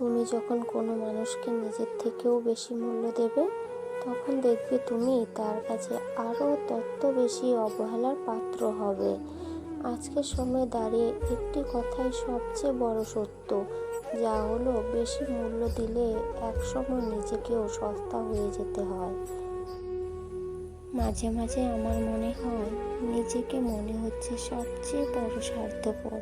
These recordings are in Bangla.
তুমি যখন কোনো মানুষকে নিজের থেকেও বেশি মূল্য দেবে, তখন দেখবে তুমি তার কাছে আরও তত বেশি অবহেলার পাত্র হবে। আজকের সময় দাঁড়িয়ে একটি কথাই সবচেয়ে বড় সত্য, যা হলো বেশি মূল্য দিলে একসময় নিজেকেও সস্তা হয়ে যেতে হয়। মাঝে মাঝে আমার মনে হয় নিজেকে মনে হচ্ছে সবচেয়ে বড় স্বার্থপর।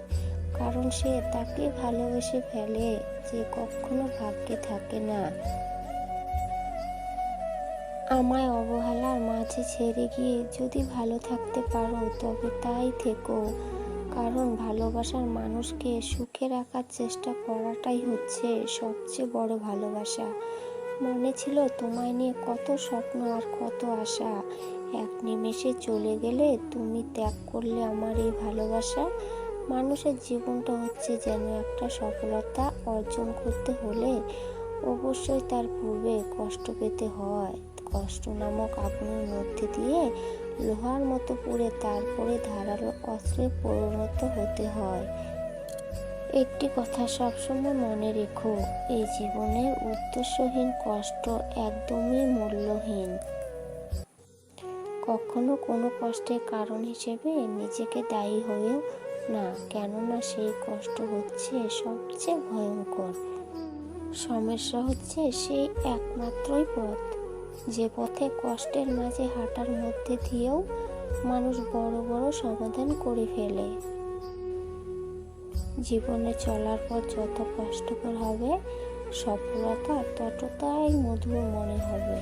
কারণ সে তাকে ভালোবেসে ফেলে যে কখনো ভাগ্যে থাকে না। আমায় অবহেলার মাঝে ছেড়ে গিয়ে যদি ভালো থাকতে পারো, তবে তাই থেকো। কারণ ভালোবাসার মানুষকে সুখে রাখার চেষ্টা করাটাই হচ্ছে সবচেয়ে বড় ভালোবাসা। মনে ছিল তোমায় নিয়ে কত স্বপ্ন আর কত আশা। এক নিমেষে চলে গেলে তুমি ত্যাগ করলে আমার এই ভালোবাসা। মানুষের জীবনটা হচ্ছে যেন একটা সফলতা অর্জন করতে হলে অবশ্যই তার পূর্বে কষ্ট পেতে হয়। কষ্ট নামক আগুনের মধ্যে দিয়ে লোহার মতো পুড়ে তারপরে ধারালো অস্ত্রে পরিণত হতে হয়। একটি কথা সবসময় মনে রেখো, এই জীবনের উদ্দেশ্যহীন কষ্ট একদমই মূল্যহীন। কখনো কোনো কষ্টের কারণ হিসেবে নিজেকে দায়ী হয়েও না, কেননা সেই কষ্ট হচ্ছে সবচেয়ে ভয়ঙ্কর। সমস্যা হচ্ছে সেই একমাত্রই পথ। যে পথে কষ্টের মাঝে হাঁটার মধ্যে দিয়েও মানুষ বড় বড় সমাধান করে ফেলে। জীবনে চলার পর যত কষ্টকর হবে, সফলতা ততটাই মধুর মনে হবে।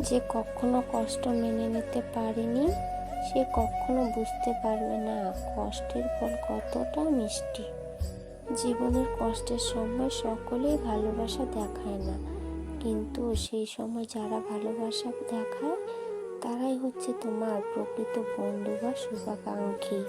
যে কখনো কষ্ট মেনে নিতে পারেনি, সে কখনো বুঝতে পারবে না কষ্টের ফল কতটা মিষ্টি। জীবনের কষ্টের সময় সকলেই ভালোবাসা দেখায় না, কিন্তু সেই সময় যারা ভালোবাসা দেখায়, তারাই হচ্ছে তোমার প্রকৃত বন্ধু বা শুভাকাঙ্ক্ষী।